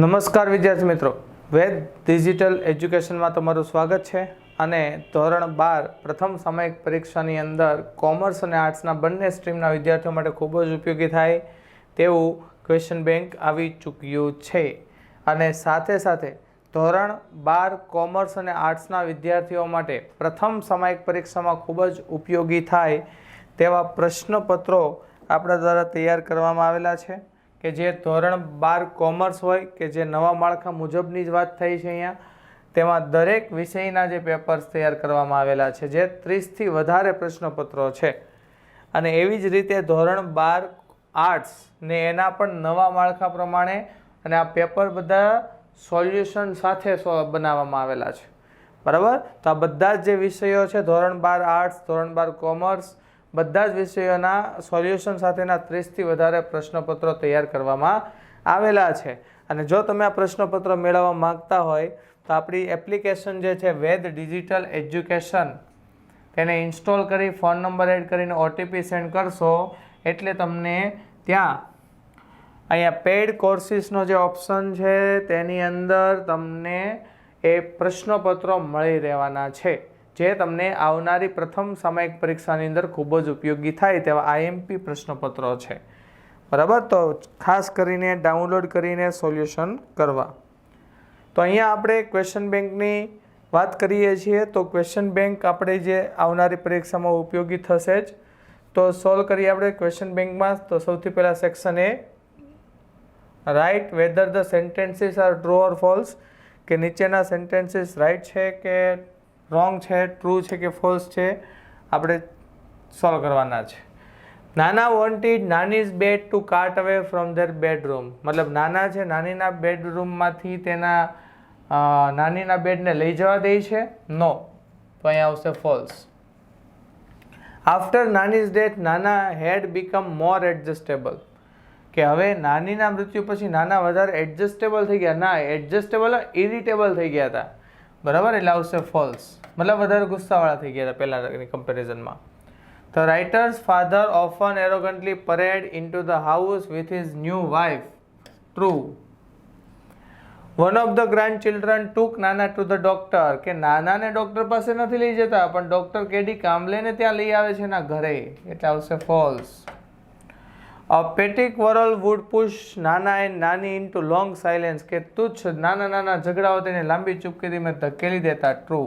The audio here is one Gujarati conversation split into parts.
નમસ્કાર વિદ્યાર્થી મિત્રો. વેદ ડિજિટલ એજ્યુકેશનમાં તમારું સ્વાગત છે અને ધોરણ બાર પ્રથમ સામયિક પરીક્ષાની અંદર કોમર્સ અને આર્ટ્સના બંને સ્ટ્રીમના વિદ્યાર્થીઓ માટે ખૂબ જ ઉપયોગી થાય તેવું ક્વેશ્ચન બેંક આવી ચૂક્યું છે. અને સાથે સાથે ધોરણ બાર કોમર્સ અને આર્ટ્સના વિદ્યાર્થીઓ માટે પ્રથમ સામયિક પરીક્ષામાં ખૂબ જ ઉપયોગી થાય તેવા પ્રશ્નપત્રો આપણા દ્વારા તૈયાર કરવામાં આવેલા છે. કે જે ધોરણ બાર કોમર્સ હોય કે જે નવા માળખા મુજબની જ વાત થઈ છે અહીંયા, તેમાં દરેક વિષયના જે પેપર્સ તૈયાર કરવામાં આવેલા છે, જે ત્રીસથી વધારે પ્રશ્નપત્રો છે. અને એવી જ રીતે ધોરણ બાર આર્ટ્સ ને એના પણ નવા માળખા પ્રમાણે અને આ પેપર બધા સોલ્યુશન સાથે બનાવવામાં આવેલા છે. બરાબર? તો આ બધા જ જે વિષયો છે, ધોરણ બાર આર્ટ્સ, ધોરણ બાર કોમર્સ બધા જ વિષયોના સોલ્યુશન સાથેના ત્રીસથી વધારે પ્રશ્નપત્રો તૈયાર કરવામાં આવેલા છે. અને જો તમે આ પ્રશ્નપત્ર મેળવવા માંગતા હોય, તો આપણી એપ્લિકેશન જે છે, વેદ ડિજિટલ એજ્યુકેશન, તેને ઇન્સ્ટોલ કરી, ફોન નંબર એડ કરીને ઓટીપી સેન્ડ કરશો, એટલે તમને ત્યાં અહીંયા પેડ કોર્સિસનો જે ઓપ્શન છે, તેની અંદર તમને એ પ્રશ્નપત્રો મળી રહેવાના છે. જે તમને આવનારી પ્રથમ સામાયિક પરીક્ષાની અંદર ખૂબ જ ઉપયોગી થાય તેવા આઈએમપી પ્રશ્નપત્રો છે. બરાબર? તો ખાસ કરીને ડાઉનલોડ કરીને સોલ્યુશન કરવા. તો અહીંયા આપણે ક્વેશ્ચન બેંકની વાત કરીએ છીએ. તો ક્વેશ્ચન બેંક આપણે જે આવનારી પરીક્ષામાં ઉપયોગી થશે જ. તો સોલ્વ કરીએ આપણે ક્વેશ્ચન બેંકમાં. તો સૌથી પહેલાં section A. Write whether the sentences are true or false કે નીચેના સેન્ટેન્સીસ રાઇટ છે કે રોંગ છે ટ્રુ છે કે ફોલ્સ છે, આપણે સોલ્વ કરવાના છે. નાના wanted નાનીઝ bed to cart away from their bedroom મતલબ નાના છે, નાનીના બેડરૂમમાંથી તેના નાનીના બેડને લઈ જવા દે છે? નો તો અહીંયા આવશે ફોલ્સ આફ્ટર નાનીઝ ડેથ નાના હેડ બીકમ મોર એડજસ્ટેબલ કે હવે નાનીના મૃત્યુ પછી નાના વધારે એડજસ્ટેબલ થઈ ગયા. ના એડજસ્ટેબલ ઇરિટેબલ થઈ ગયા હતા. બરાબર? એટલે આવશે ફોલ્સ મતલબ વધારે ગુસ્સાવાળા થઈ ગયા હતા પહેલાંની કમ્પેરિઝનમાં the writer's father often arrogantly paraded into the house with his new wife true one of the grandchildren took નાના ટુ ધ ડોક્ટર કે નાનાને ડોક્ટર પાસે નથી લઈ જતા, પણ ડોક્ટર કેડી કામલેને ત્યાં લઈ આવે છે એના ઘરે. એટલે આવશે ફોલ્સ પેટિક વરલ વુડ પુશ નાના એન્ડ નાની ઇન ટુ લોંગ સાયલેન્સ કે તુચ્છ નાના નાના ઝઘડાઓ તેને લાંબી ચૂપકીથી મેં ધકેલી દેતા. True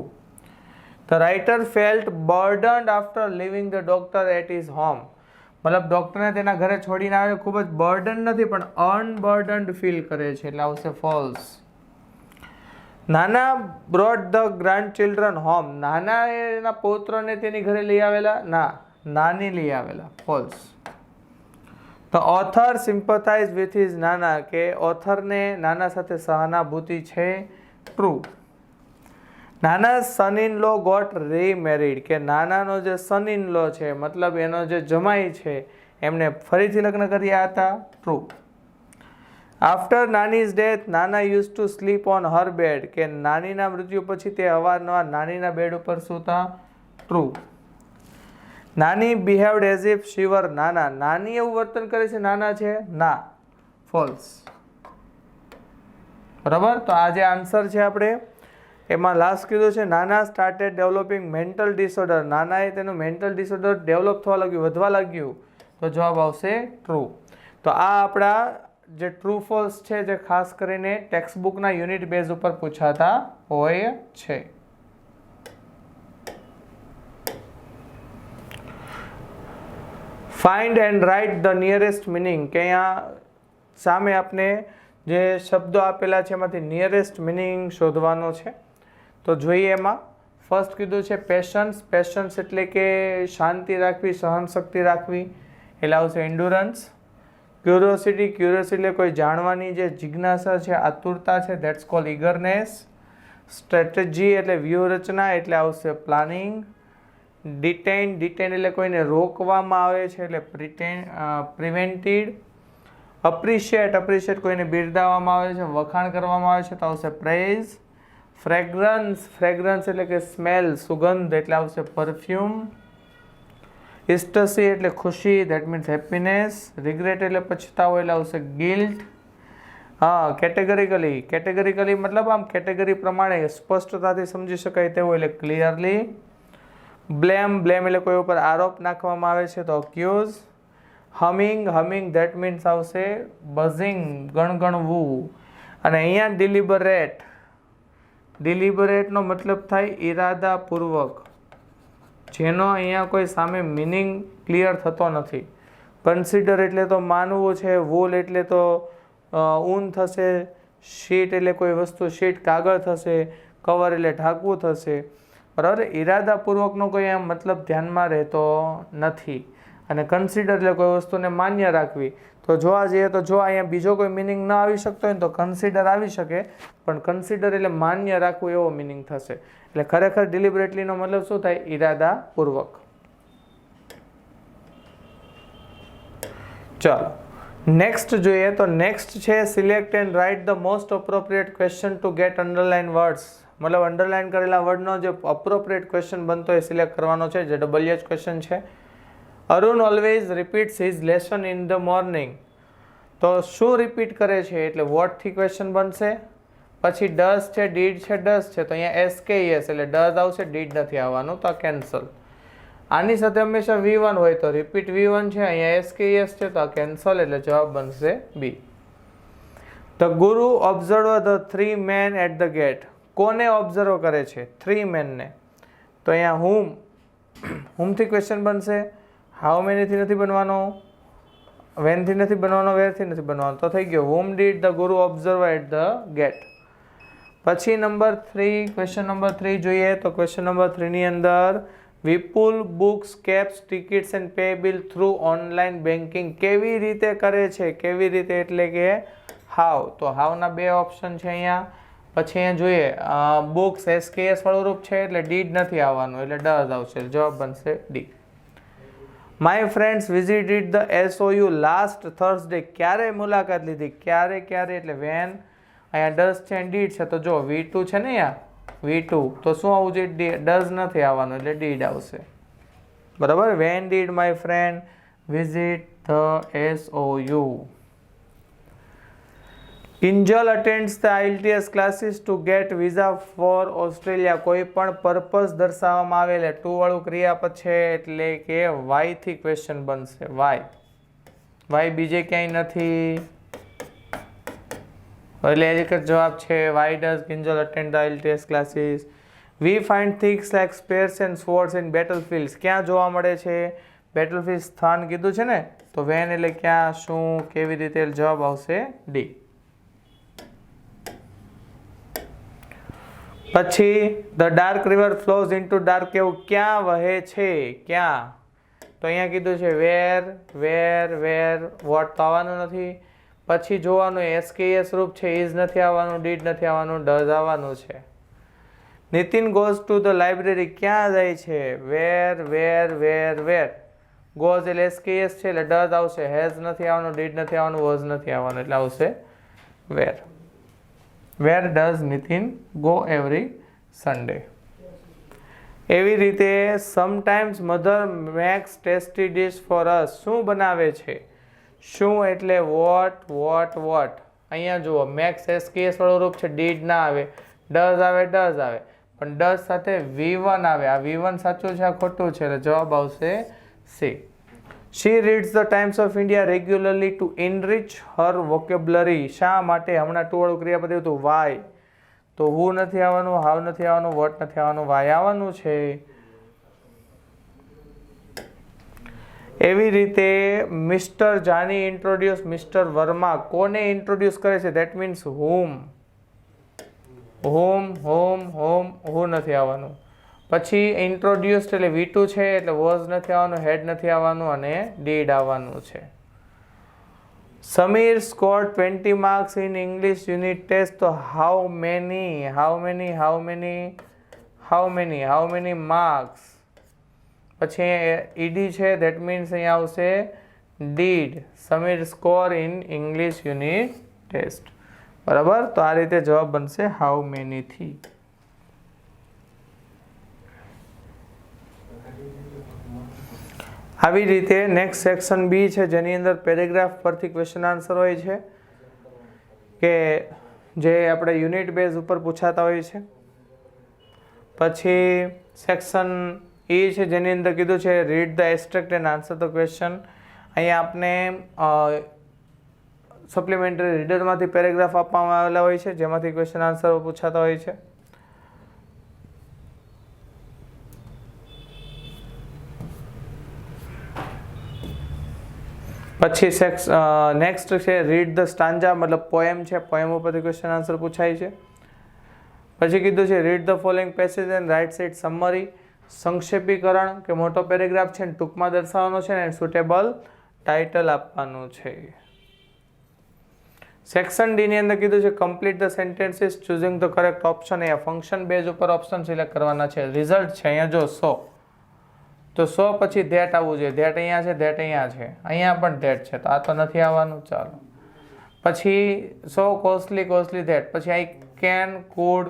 the writer felt burdened after leaving the doctor at his home મતલબ ડૉક્ટરને તેના ઘરે છોડીને આવે ખૂબ જ બર્ડન નથી, પણ અનબર્ડન્ડ ફીલ કરે છે. એટલે આવશે false Nana brought the grandchildren home નાના એના પૌત્રને તેની ઘરે લઈ આવેલા? ના. નાની લઈ આવેલા. False the author sympathise with his નાના કે ઓથરને નાના સાથે સહાનુભૂતિ છે. ટ્રુ નાના સન ઇન લો ગોટ રીમેરીડ કે નાનાનો જે સન ઇન લો છે, મતલબ એનો જે જમાઈ છે, એમને ફરીથી લગ્ન કર્યા હતા. ટ્રુ આફ્ટર નાનીઝ ડેથ નાના used to sleep on her bed કે નાનીના મૃત્યુ પછી તે અવારનવાર નાનીના બેડ ઉપર સૂતા. ટ્રુ નાની બિહેવડ એઝ ઇફ શિવર નાના. નાની એવું વર્તન કરે છે, નાના છે? ના. ફોલ્સ બરાબર? તો આ જે આન્સર છે આપણે, એમાં લાસ્ટ કીધું છે, નાના સ્ટાર્ટેડ ડેવલપિંગ મેન્ટલ ડિસઓર્ડર નાનાએ તેનું મેન્ટલ ડિસઓર્ડર ડેવલપ થવા લાગ્યું, વધવા લાગ્યું. તો જવાબ આવશે ટ્રુ તો આ આપણા જે ટ્રુ ફોલ્સ છે, જે ખાસ કરીને ટેક્સ્ટબુકના યુનિટ બેઝ ઉપર પૂછાતા હોય છે. Find and write the nearest meaning કે અહીંયા સામે આપને જે શબ્દો આપેલા છે, એમાંથી નિયરેસ્ટ મિનિંગ શોધવાનો છે. તો જોઈએ એમાં. ફર્સ્ટ કીધું છે પેશન્સ પેશન્સ એટલે કે શાંતિ રાખવી, સહનશક્તિ રાખવી. એટલે આવશે એન્ડુરન્સ ક્યુરોસિટી ક્યુરોસિટી એટલે કોઈ જાણવાની જે જિજ્ઞાસા છે, આતુરતા છે ધેટ્સ કોલ ઇગરનેસ સ્ટ્રેટેજી એટલે વ્યૂહરચના, એટલે આવશે પ્લાનિંગ ડિટેન ડિટેન એટલે કોઈને રોકવામાં આવે છે એટલે પ્રિટેન પ્રિવેન્ટેડ અપ્રિશિએટ અપ્રિશિએટ કોઈને બિરદાવવામાં આવે છે, વખાણ કરવામાં આવે છે, તો આવશે પ્રેઝ ફ્રેગ્રન્સ ફ્રેગ્રન્સ એટલે કે સ્મેલ સુગંધ એટલે આવશે પરફ્યુમ ઇસ્ટસી એટલે ખુશી દેટ મીન્સ હેપીનેસ રિગ્રેટ એટલે પછતાવો એટલે આવશે ગિલ્ટ હા કેટેગરીકલી કેટેગરીકલી મતલબ આમ કેટેગરી પ્રમાણે સ્પષ્ટતાથી સમજી શકાય તેવું એટલે ક્લિયરલી બ્લેમ બ્લેમ એટલે કોઈ ઉપર આરોપ નાખવામાં આવે છે તો accuse humming humming that means આવશે બઝિંગ ગણગણવું. અને અહીંયા ડિલિબરેટ ડિલિબરેટનો મતલબ થાય ઈરાદાપૂર્વક. જેનો અહીંયા કોઈ સામે મિનિંગ ક્લિયર થતો નથી. કન્સિડર એટલે તો માનવું છે વૂલ એટલે તો ઊન થશે શીટ એટલે કોઈ વસ્તુ શીટ કાગળ થશે કવર એટલે ઢાંકવું થશે. બરાબર? ઈરાદાપૂર્વકનો કોઈ આમ મતલબ ધ્યાનમાં રહેતો નથી. અને કન્સિડર એટલે કોઈ વસ્તુને માન્ય રાખવી. તો જોવા જઈએ તો જો અહીંયા બીજો કોઈ મિનિંગ ન આવી શકતો હોય તો કન્સિડર આવી શકે. પણ કન્સિડર એટલે માન્ય રાખવું એવો મિનિંગ થશે. એટલે ખરેખર ડિલિબરેટલીનો મતલબ શું થાય? ઈરાદાપૂર્વક. ચાલો. નેક્સ્ટ જોઈએ તો નેક્સ્ટ છે select and write the most appropriate question to get underline words મતલબ અંડરલાઇન કરેલા વર્ડનો જે અપ્રોપ્રિએટ ક્વેશ્ચન બનતો એ સિલેક્ટ કરવાનો છે, જે ડબલ એચ ક્વેશ્ચન છે. Arun always repeats his lesson in the morning તો શું રિપીટ કરે છે? એટલે વોટથી ક્વેશ્ચન બનશે? પછી ડસ છે ડીડ છે ડસ છે. તો અહીંયા એસ કે એસ એટલે ડસ આવશે ડીડ નથી આવવાનું, તો કેન્સલ આની સાથે હંમેશા વી વન હોય તો રિપીટ વી વન છે, અહીંયા એસ કે એસ છે, તો કેન્સલ એટલે જવાબ બનશે B the guru observe the three men at the gate કોને ઓબ્ઝર્વ કરે છે? થ્રી મેનને તો અહીંયા હુમ હુમથી ક્વેશ્ચન બનશે? હાઉ મેનીથી નથી બનવાનો? વેનથી નથી બનવાનો? વેરથી નથી બનવાનો? તો થઈ ગયો. Whom did the guru observe at the gate પછી number three question number three જોઈએ. તો ક્વેશ્ચન નંબર થ્રીની અંદર, Vipul books, cabs, tickets and pay bill through online banking કેવી રીતે કરે છે? કેવી રીતે? એટલે કે હાવ તો હાવના બે ઓપ્શન છે અહીંયા. પછી અહીંયા જોઈએ બુક્સ એસકેએસ વાળું રૂપ છે એટલે ડીડ નથી આવવાનું, એટલે ડઝ આવશે. જવાબ બનશે D my friends visited the SOU last Thursday ક્યારે મુલાકાત લીધી? ક્યારે ક્યારે? એટલે વેન અહીંયા ડઝ છે ડીડ છે. તો જો વી ટુ છે ને અહીંયા? વી ટુ તો શું આવવું જોઈએ? ડઝ નથી આવવાનું, એટલે ડીડ આવશે. બરાબર? When did my friend visit the SOU Kinjal attends the IELTS classes to get visa for Australia કોઈ પણ પર્પઝ દર્શાવવામાં આવે એટલે ટુ વાળું ક્રિયાપદ છે એટલે કે વાયથી ક્વેશ્ચન બનશે. વાય વાય બીજે ક્યાંય નથી. એટલે એક જ જવાબ છે. Why does Kinjal attend the IELTS classes we find things like spears and swords in battle fields ક્યાં જોવા મળે છે? બેટલ ફિલ્ડ સ્થાન કીધું છે ને? તો વેન એટલે ક્યાં, શું, કેવી રીતે? જવાબ આવશે ડી પછી the dark river flows into dark એવું ક્યાં વહે છે? ક્યાં? તો અહીંયા કીધું છે વેર વેર વેર વોટ તો આવવાનું નથી. પછી જોવાનું એસકેએસ રૂપ છે ઇઝ નથી આવવાનું ડીડ નથી આવવાનું ડઝ આવવાનું છે. Nitin goes to the library ક્યાં જાય છે? વેર વેર વેર વેર ગોઝ એટલે એસકેએસ છે, એટલે ડઝ આવશે. હેઝ નથી આવવાનું ડીડ નથી આવવાનું, વોઝ નથી આવવાનું, એટલે આવશે where where does Nitin go every Sunday એવી રીતે sometimes mother makes tasty dish for us શું બનાવે છે? શું એટલે વોટ વોટ વોટ અહીંયા જુઓ મેક્સ એસ કેસ વાળું રૂપ છે ડીડ ના આવે. ડઝ આવે ડઝ આવે. પણ ડઝ સાથે વી વન આવે. આ વી વન સાચું છે, આ ખોટું છે? એટલે જવાબ આવશે C she reads the Times of India regularly to enrich her vocabulary શા માટે હમણાં ટુવાળું ક્રિયાપદ હતું? વાય તો હુ નથી આવવાનું હાવ નથી આવવાનું વોટ નથી આવવાનું વાય આવવાનું છે? એવી રીતે mister Jani introduce mister Verma કોને ઇન્ટ્રોડ્યુસ કરે છે? That means home home home home હું નથી આવવાનું? પછી ઇન્ટ્રોડ્યુસ્ડ એટલે વી ટુ છે, એટલે વોઝ નથી આવવાનું હેડ નથી આવવાનું અને ડીડ આવવાનું છે. Sameer, score twenty marks in English unit test તો how many how many how many how many how many marks પછી ઈડી છે ધેટ મીન્સ અહીંયા આવશે did Sameer, score in English unit test બરાબર? તો આ રીતે જવાબ બનશે હાઉ મેનીથી આવી રીતે નેક્સ્ટ સેક્શન બી છે, જેની અંદર પેરેગ્રાફ પરથી ક્વેશ્ચન આન્સર હોય છે, કે જે આપણે યુનિટ બેઝ ઉપર પૂછાતા હોય છે. પછી સેક્શન એ છે, જેની અંદર કીધું છે read the extract and answer the question અહીંયા આપને સપ્લિમેન્ટરી રીડરમાંથી પેરેગ્રાફ આપવામાં આવેલા હોય છે, જેમાંથી ક્વેશ્ચન આન્સર પૂછાતા હોય છે. પછી સેક્સ નેક્સ્ટ છે રીડ ધ સ્ટાન્જા મતલબ પોએમ છે પોએમ ઉપરથી ક્વેશ્ચન આન્સર પૂછાય છે. પછી કીધું છે read the following passage and write side summary સંક્ષેપીકરણ, કે મોટો પેરેગ્રાફ છે ટૂંકમાં દર્શાવવાનો છે, ને સુટેબલ ટાઇટલ આપવાનું છે. સેક્શન ડીની અંદર કીધું છે complete the sentences choosing the correct option A function base ઉપર ઓપ્શન સિલેક્ટ કરવાના છે. રિઝલ્ટ છે, અહીંયા જો સો. તો સો પછી ધેટ આવવું જોઈએ. ધેટ અહીંયા છે, ધેટ અહીંયા છે. અહીંયા પણ ધેટ છે. તો આ તો નથી આવવાનું? ચાલો. પછી સો કોસ્ટલી કોસ્ટલી ધેટ. પછી આઈ કેન, કુડ,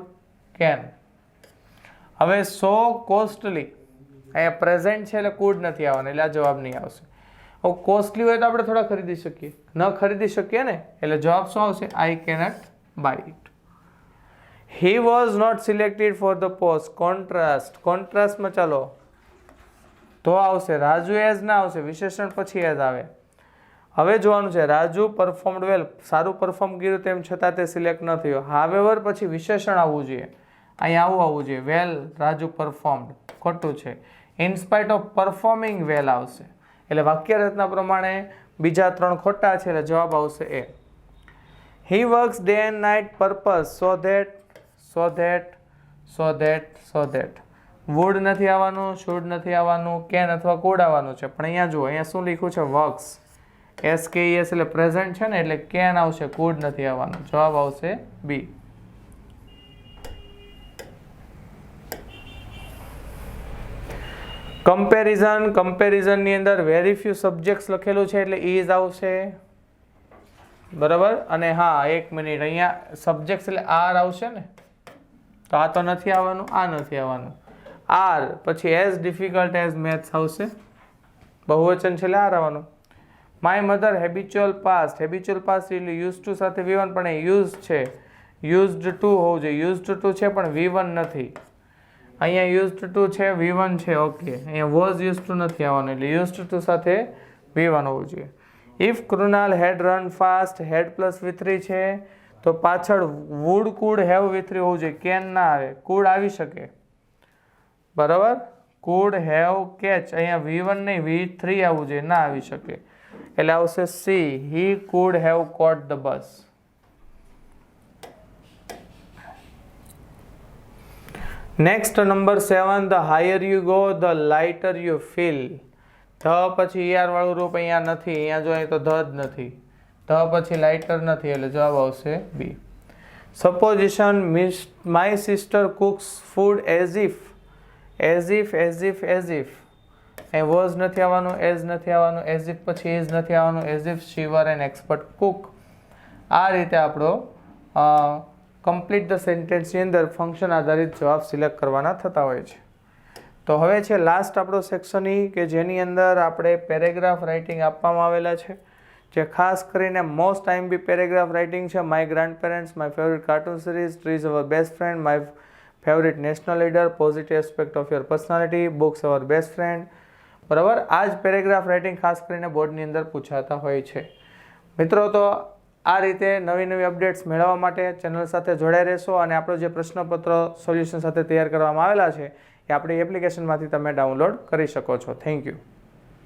કેન. હવે સો કોસ્ટલી. અહીંયા પ્રેઝન્ટ છે એટલે કુડ નથી આવવાનું, એટલે આ જવાબ નહીં આવશે. હવે કોસ્ટલી હોય તો આપણે થોડા ખરીદી શકીએ. ન ખરીદી શકીએ ને, એટલે જવાબ શું આવશે? I cannot buy it he was not selected for the post contrast કોન્ટ્રાસ્ટમાં ચાલો. તો આવશે, રાજુ એઝ ના આવશે, વિશેષણ પછી એઝ આવે. હવે જોવાનું છે, રાજુ પરફોર્મડ વેલ સારું પરફોર્મ કર્યું તેમ છતાં તે સિલેક્ટ ન થયો. હાવેવર પછી વિશેષણ આવવું જોઈએ. અહીંયા આવું આવવું જોઈએ. વેલ રાજુ પરફોર્મડ ખોટું છે. ઇન્સ્પાઇટ ઓફ પરફોર્મિંગ વેલ આવશે. એટલે વાક્ય રચના પ્રમાણે બીજા ત્રણ ખોટા છે, એટલે જવાબ આવશે A. He works day and night purpose so that so that so that so that would નથી આવવાનું શુડ નથી આવવાનું, કેન અથવા કોડ આવવાનું છે. પણ અહીંયા જુઓ, અહીંયા શું લખ્યું છે? વર્ક્સ એસ કે એસ એટલે પ્રેઝન્ટ છે ને, એટલે કેન આવશે, કોડ નથી આવવાનું. જવાબ આવશે બી કમ્પેરિઝન કમ્પેરિઝનની અંદર વેરી ફ્યુ સબ્જેક્ટ્સ લખેલું છે એટલે ઇઝ આવશે. બરાબર? અને હા, એક મિનિટ, અહીંયા સબ્જેક્ટ્સ એટલે આર આવશે ને? તો આ તો નથી આવવાનું, આ નથી આવવાનું. આર, પછી એઝ ડિફિકલ્ટ એઝ મેથ્સ આવશે. બહુવચન છેલ્લે આર આવવાનું. My mother habitual past. Habitual past એટલે યુઝ ટુ સાથે વી વન પણ એ યુઝ છે. યુઝડ ટુ હોવું જોઈએ. યુઝડ ટુ છે, પણ વી વન નથી. અહીંયા યુઝડ ટુ છે વી વન છે, ઓકે. અહીંયા વોઝ યુઝ ટુ નથી આવવાનું, એટલે યુઝડ ટુ સાથે વી વન હોવું જોઈએ. If Krunal had run fast, had plus V three છે, તો પાછળ વુડ કુડ હેવ વિથરી હોવું જોઈએ. કેન ના આવે. કુડ આવી શકે. બરાબર? કુડ હેવ કેચ અહીંયા વી વન નહીં વી થ્રી આવવું જોઈએ. ના આવી શકે. એટલે આવશે C he could have caught the bus next number seven the higher you go the lighter you feel the પછી ઈઆર વાળું રૂપ અહીંયા નથી. અહીંયા જો અહીં તો ધ જ નથી. ધ પછી લાઇટર નથી, એટલે જવાબ આવશે B supposition miss my sister cooks food as if as if as if as if A was નથી આવવાનું એઝ નથી આવવાનું એઝ ઇફ પછી એઝ નથી આવવાનું as if she were an expert cook આ રીતે આપણો કમ્પ્લીટ ધ સેન્ટેન્સની અંદર ફંક્શન આધારિત જવાબ સિલેક્ટ કરવાના થતા હોય છે. તો હવે છે લાસ્ટ આપણો સેક્શન ઈ કે જેની અંદર આપણે પેરેગ્રાફ રાઇટિંગ આપવામાં આવેલા છે. જે ખાસ કરીને most time B paragraph writing છે. My grandparents my favourite cartoon series trees our best friend my favourite national leader positive aspect of your personality books our best friend બરાબર? આ જ પેરેગ્રાફ રાઇટિંગ ખાસ કરીને બોર્ડની અંદર પૂછાતા હોય છે. મિત્રો, તો આ રીતે નવી નવી અપડેટ્સ મેળવવા માટે ચેનલ સાથે જોડાઈ રહેશો અને આપણો જે પ્રશ્નપત્ર સોલ્યુશન સાથે તૈયાર કરવામાં આવેલા છે, એ આપણી એપ્લિકેશનમાંથી તમે ડાઉનલોડ કરી શકો છો. Thank you